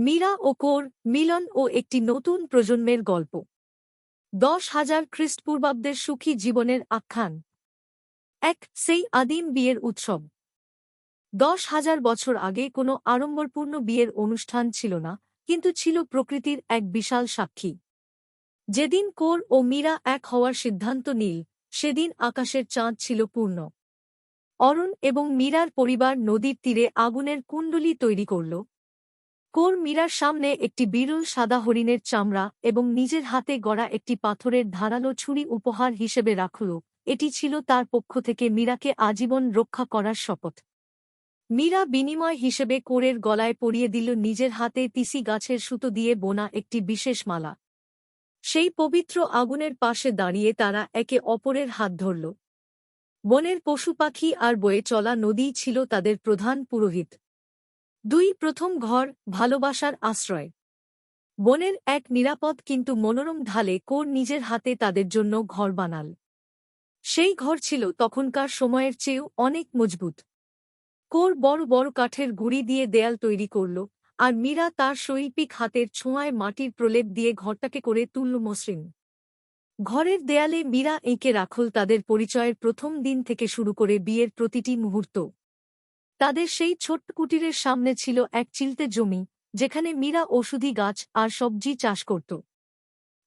মীরা ও core মিলন ও একটি নতুন প্রজন্মের গল্প। দশ হাজার খ্রিস্টপূর্বাব্দের সুখী জীবনের আখ্যান। এক সেই আদিম বিয়ের উৎসব। দশ হাজার বছর আগে কোনো আড়ম্বরপূর্ণ বিয়ের অনুষ্ঠান ছিল না, কিন্তু ছিল প্রকৃতির এক বিশাল সাক্ষী। যেদিন কোর ও মীরা এক হওয়ার সিদ্ধান্ত নীল, সেদিন আকাশের চাঁদ ছিল পূর্ণ। অরুণ এবং মীরার পরিবার নদীর তীরে আগুনের কুণ্ডলী তৈরি করল কোর মীরার সামনে একটি বিরল সাদা হরিণের চামড়া এবং নিজের হাতে গড়া একটি পাথরের ধারালো ছুরি উপহার হিসেবে রাখল। এটি ছিল তার পক্ষ থেকে মীরাকে আজীবন রক্ষা করার শপথ। মীরা বিনিময় হিসেবে কোরের গলায় পরিয়ে দিল নিজের হাতে তিসি গাছের সুতো দিয়ে বোনা একটি বিশেষ মালা। সেই পবিত্র আগুনের পাশে দাঁড়িয়ে তারা একে অপরের হাত ধরল। বনের পশু পাখি আর বয়ে চলা নদীই ছিল তাদের প্রধান পুরোহিত। দুই প্রথম ঘর, ভালোবাসার আশ্রয়। বনের এক নিরাপদ কিন্তু মনোরম ঢালে কোর নিজের হাতে তাদের জন্য ঘর বানাল। সেই ঘর ছিল তখনকার সময়ের চেয়েও অনেক মজবুত। কোর বড় বড় কাঠের গুড়ি দিয়ে দেয়াল তৈরি করল, আর মীরা তার শৈল্পিক হাতের ছোঁয়ায় মাটির প্রলেপ দিয়ে ঘরটাকে করে তুলল মসৃণ। ঘরের দেয়ালে মীরা এঁকে রাখল তাদের পরিচয়ের প্রথম দিন থেকে শুরু করে বিয়ের প্রতিটি মুহূর্ত। তাদের সেই ছোট্ট কুটিরের সামনে ছিল এক চিলতে জমি, যেখানে মীরা ওষুধি গাছ আর সবজি চাষ করত।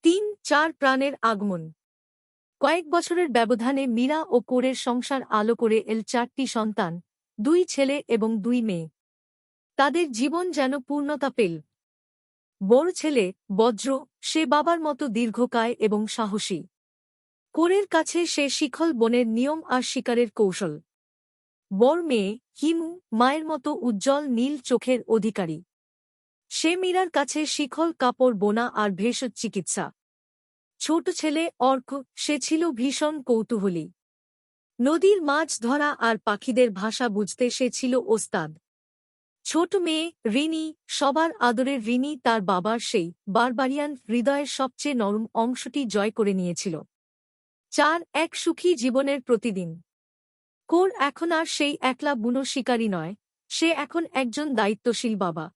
তিন চার প্রাণের আগমন। কয়েক বছরের ব্যবধানে মীরা ও কোরের সংসার আলো করে এল চারটি সন্তান, দুই ছেলে এবং দুই মেয়ে। তাদের জীবন যেন পূর্ণতা পেল। বড় ছেলে, বজ্র, সে বাবার মতো দীর্ঘকায় এবং সাহসী। কোরের কাছে সে শিখল বনের নিয়ম আর শিকারের কৌশল। বড় মেয়ে হিমু মায়ের মতো উজ্জ্বল নীল চোখের অধিকারী। সে মীরার কাছে শিখল কাপড় বোনা আর ভেষজ চিকিৎসা। ছোট ছেলে অর্ক, সে ছিল ভীষণ কৌতূহলী। নদীর মাছ ধরা আর পাখিদের ভাষা বুঝতে সে ছিল ওস্তাদ। ছোট মেয়ে রিনি, সবার আদরের রিনি তার বাবার সেই বারবারিয়ান হৃদয়ের সবচেয়ে নরম অংশটি জয় করে নিয়েছিল। চার এক সুখী জীবনের প্রতিদিন। কোর এখন আর সেই একলা বুনো শিকারী নয়, সে এখন একজন দায়িত্বশীল বাবা।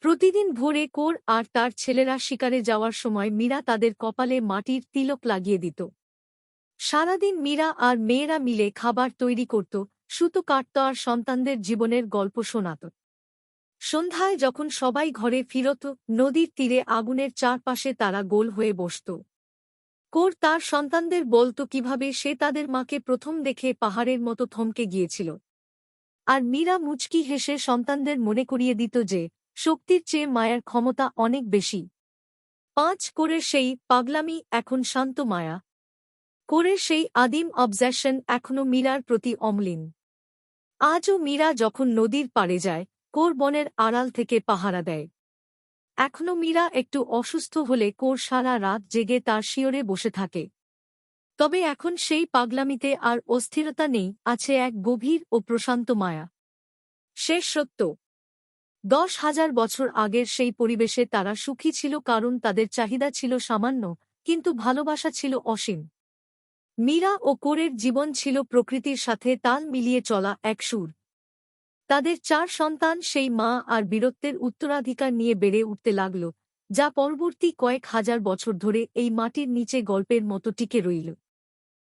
প্রতিদিন ভোরে কোর আর তার ছেলেরা শিকারে যাওয়ার সময় মীরা তাদের কপালে মাটির তিলক লাগিয়ে দিত। সারাদিন মীরা আর মেয়েরা মিলে খাবার তৈরি করত, সুতো কাটত আর সন্তানদের জীবনের গল্প শোনাত। সন্ধ্যায় যখন সবাই ঘরে ফিরত, নদীর তীরে আগুনের চারপাশে তারা গোল হয়ে বসত। কোর তার সন্তানদের বলত কীভাবে সে তাদের মাকে প্রথম দেখে পাহাড়ের মতো থমকে গিয়েছিল। আর মীরা মুচকি হেসে সন্তানদের মনে করিয়ে দিত যে, শক্তির চেয়ে মায়ার ক্ষমতা অনেক বেশি। পাঁচ করে সেই পাগলামি এখন শান্ত মায়া। করে সেই আদিম অবজেশন এখনও মীরার প্রতি অমলিন। আজও মীরা যখন নদীর পাড়ে যায় কোর বনের আড়াল থেকে পাহারা দেয়। এখনও মীরা একটু অসুস্থ হলে কোর সারা রাত জেগে তার শিওরে বসে থাকে। তবে এখন সেই পাগলামিতে আর অস্থিরতা নেই, আছে এক গভীর ও প্রশান্ত মায়া। শেষ সত্য। দশ হাজার বছর আগের সেই পরিবেশে তারা সুখী ছিল কারণ তাদের চাহিদা ছিল সামান্য, কিন্তু ভালোবাসা ছিল অসীম। মীরা ও কোরের জীবন ছিল প্রকৃতির সাথে তাল মিলিয়ে চলা এক সুর। তাদের চার সন্তান সেই মা আর বীরত্বের উত্তরাধিকার নিয়ে বেড়ে উঠতে লাগল, যা পরবর্তী কয়েক হাজার বছর ধরে এই মাটির নিচে গল্পের মতো টিকে রইল।